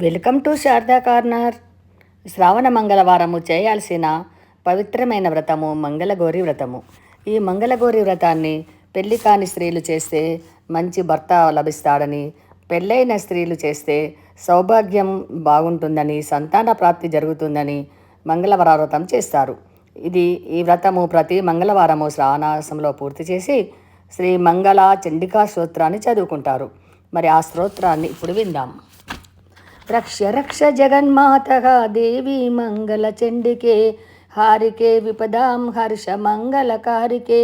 Welcome to Sharada corner. శ్రావణ మంగళవారము చేయాల్సిన పవిత్రమైన వ్రతము మంగళగౌరి వ్రతము. ఈ మంగళగౌరి వ్రతాన్ని పెళ్ళి కాని స్త్రీలు చేస్తే మంచి భర్త లభిస్తాడని పెళ్ళైన స్త్రీలు చేస్తే సౌభాగ్యం బాగుంటుందని సంతాన ప్రాప్తి జరుగుతుందని మంగళవార వ్రతం చేస్తారు. ఇది ఈ వ్రతము ప్రతి మంగళవారము శ్రావణాసంలో పూర్తి చేసి శ్రీ మంగళ చండికా స్తోత్రాన్ని చదువుకుంటారు. మరి ఆ స్తోత్రాన్ని ఇప్పుడు విందాం. రక్ష రక్ష జగన్మాత దేవి మంగళ చండికే హారికే విపదాం హర్ష మంగళకారికే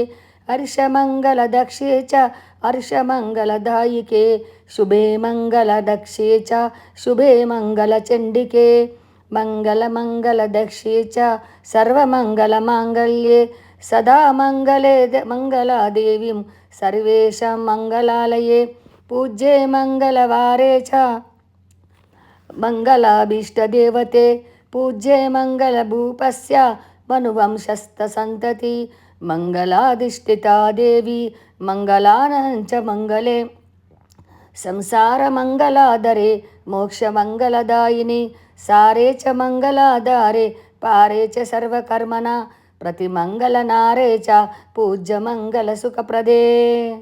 హర్ష మంగళ దక్షే చ హర్ష మంగళదాయికే శుభే మంగళ దక్షే చ శుభే మంగళ చండికే మంగళ మంగళ దక్షే చ సర్వమంగళ మాంగళ్యే సదా మంగళే మంగళాదేవీం సర్వేషాం మంగళాలయే పూజ్యే మంగళవారే చ. మంగళాభీష్టదేవతే పూజ్యే మంగళభూపస్య మనువంశస్థసంతతి మంగళాధిష్ఠితా దేవి మంగళానంచ మంగళే. సంసారమంగళాదరే మోక్షమంగళదాయిని సారే చ మంగళాధారే పారే చ సర్వకర్మణ ప్రతిమంగళనారే చ పూజ్యమంగళ సుఖప్రదే.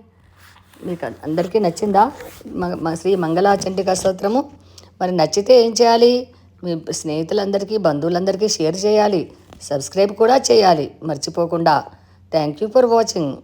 మీకు అందరికీ నచ్చిందా? మ- మా శ్రీ మంగళాచండిక స్తోత్రము? మరి నచ్చితే ఏం చేయాలి? మీ స్నేహితులందరికీ బంధువులందరికీ షేర్ చేయాలి. సబ్స్క్రైబ్ కూడా చేయాలి. మర్చిపోకుండా. Thank you for watching.